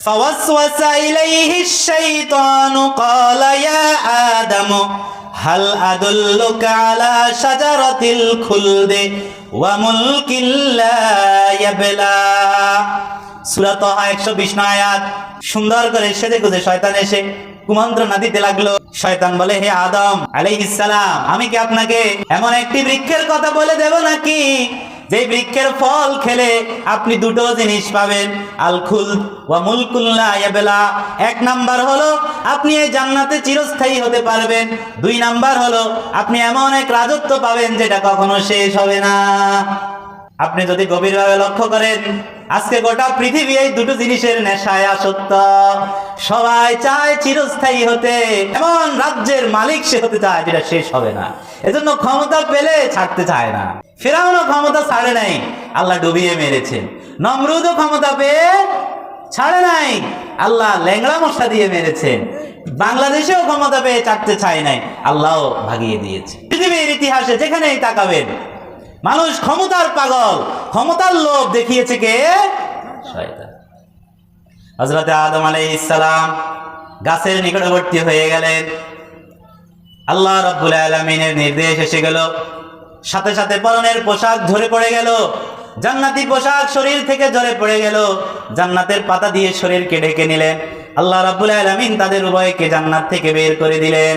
فوسوس إليه الشيطان قال يا آدم هل أدلك على شجرة الخلد وملك لا يبلى সূরা তাহা 120 নং আয়াত সুন্দর করে সেজে গুজে শয়তান এসে কুমন্ত্রণা দিতে লাগলো শয়তান বলে হে আদম আলাইহিস সালাম আমি কি আপনাকে এমন একটি বৃক্ষের কথা বলে দেব নাকি যে বৃক্ষের ফল খেলে আপনি দুটো জিনিস পাবেন, আলখুল ওয়া মুলকুল্লা ইয়াবেলা। এক নাম্বার হলো, আপনি এই জান্নাতে চিরস্থায়ী হতে পারবেন। দুই নাম্বার হলো, আপনি এমন এক রাজত্ব পাবেন যেটা কখনো শেষ হবে না। আপনি যদি গভীরভাবে লক্ষ্য করেন, আজকে গোটা পৃথিবী এই দুটো জিনিসের নেশায় আসক্ত। সবাই চায় চিরস্থায়ী হতে, এমন রাজ্যের মালিক সে হতে চায় যেটা শেষ হবে না। এজন্য ক্ষমতা পেলে ছাড়তে চায় না। ফেরাউনও ক্ষমতা ছাড়ে নাই, আল্লাহ ডুবিয়ে মেরেছেন নমরুদও ক্ষমতা পেয়ে ছাড়ে নাই, আল্লাহ ল্যাংড়া মশা দিয়ে মেরেছেন বাংলাদেশেও ক্ষমতা পেয়ে চাটতে চায় নাই, আল্লাহও ভাগিয়ে দিয়েছে। পৃথিবীর ইতিহাসে যেখানেই তাকাবেন মানুষ ক্ষমতার পাগল। ক্ষমতার লোভ দেখিয়েছে কে? হজরতে আদম আলাইহিস সালাম গাছের নিকটবর্তী হয়ে গেলেন। আল্লাহ রব্বুল আলমিনের নির্দেশ এসে গেল। সাথে সাথে পরনের পোশাক ঝরে পড়ে গেল। জান্নাতি পোশাক শরীর থেকে ঝরে পড়ে গেল। জান্নাতের পাতা দিয়ে শরীরকে ঢেকে নিলেন। আল্লাহ রাব্বুল আলামিন তাদের উভয়কে জান্নাত থেকে বের করে দিলেন।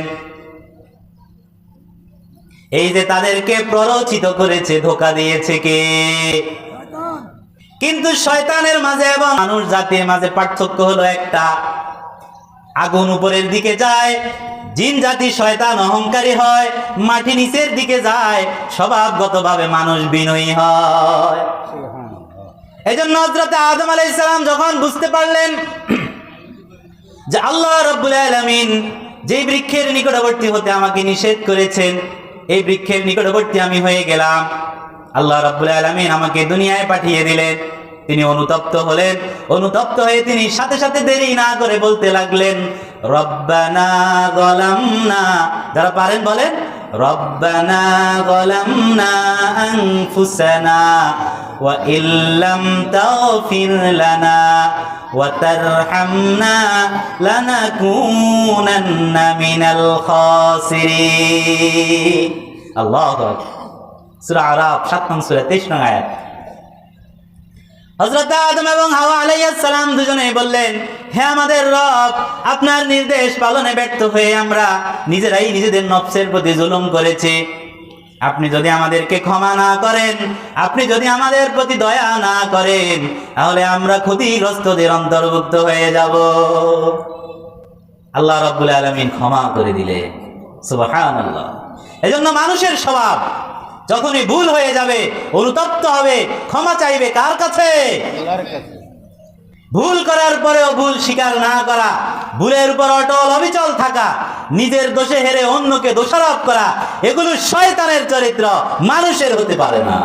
এই যে তাদেরকে প্ররোচিত করেছে, ধোকা দিয়েছে কে? কিন্তু শয়তানের মাঝে এবং মানুষ জাতির মাঝে পার্থক্য হলো একটা। আগুন উপরের দিকে যায়, জিন জাতি শয়তান অহংকারী হয়, মাটি নিচের দিকে যায়, স্বভাবগতভাবে মানুষ বিনয়ী হয়। এই জন্য হজরতে আদম আলাইসালাম যখন বুঝতে পারলেন যে আল্লাহ রব্বুল আলমিন যে বৃক্ষের নিকটবর্তী হতে আমাকে নিষেধ করেছেন এই বৃক্ষের নিকটবর্তী আমি হয়ে গেলাম। আল্লাহ রব্বুল আলমিন আমাকে দুনিয়ায় পাঠিয়ে দিলেন। তিনি অনুতপ্ত হলেন। অনুতপ্ত হয়ে তিনি সাথে সাথে দেরি না করে বলতে লাগলেন, রব্বানা গলামনা। যারা পারেন বলেন, রব্বানা গলামনা আনফুসানা। তাগফির লানা ওয়া তারহামনা লানাকুনান্না মিনাল খাসিরিন আল্লাহু আকবার। সূরা আরাফ 7 নং সূরা 23 নং আয়াত। আদম এবং হাওয়া আলাইহিস সালাম দুজনেই বললেন, হে আমাদের রব, আপনার নির্দেশ পালনে ব্যর্থ হয়ে আমরা নিজেরাই নিজেদের নফসের প্রতি জুলুম করেছি। আপনি যদি আমাদেরকে ক্ষমা না করেন, আপনি যদি আমাদের প্রতি দয়া না করেন, তাহলে আমরা ক্ষতিগ্রস্তদের অন্তর্ভুক্ত হয়ে যাব। আল্লাহ রব্বুল আলমিন ক্ষমা করে দিলে সুবহানাল্লাহ। এজন্য মানুষের স্বভাব যখনই ভুল হয়ে যাবে, অনুতপ্ত হবে, ক্ষমা চাইবে কার কাছে। ভুল করার পরেও ভুল স্বীকার না করা, ভুলের উপর অটল অবিচল থাকা, নিজের দোষে হেরে অন্যকে দোষারোপ করা, এগুলো শয়তানের চরিত্র, মানুষের হতে পারে না।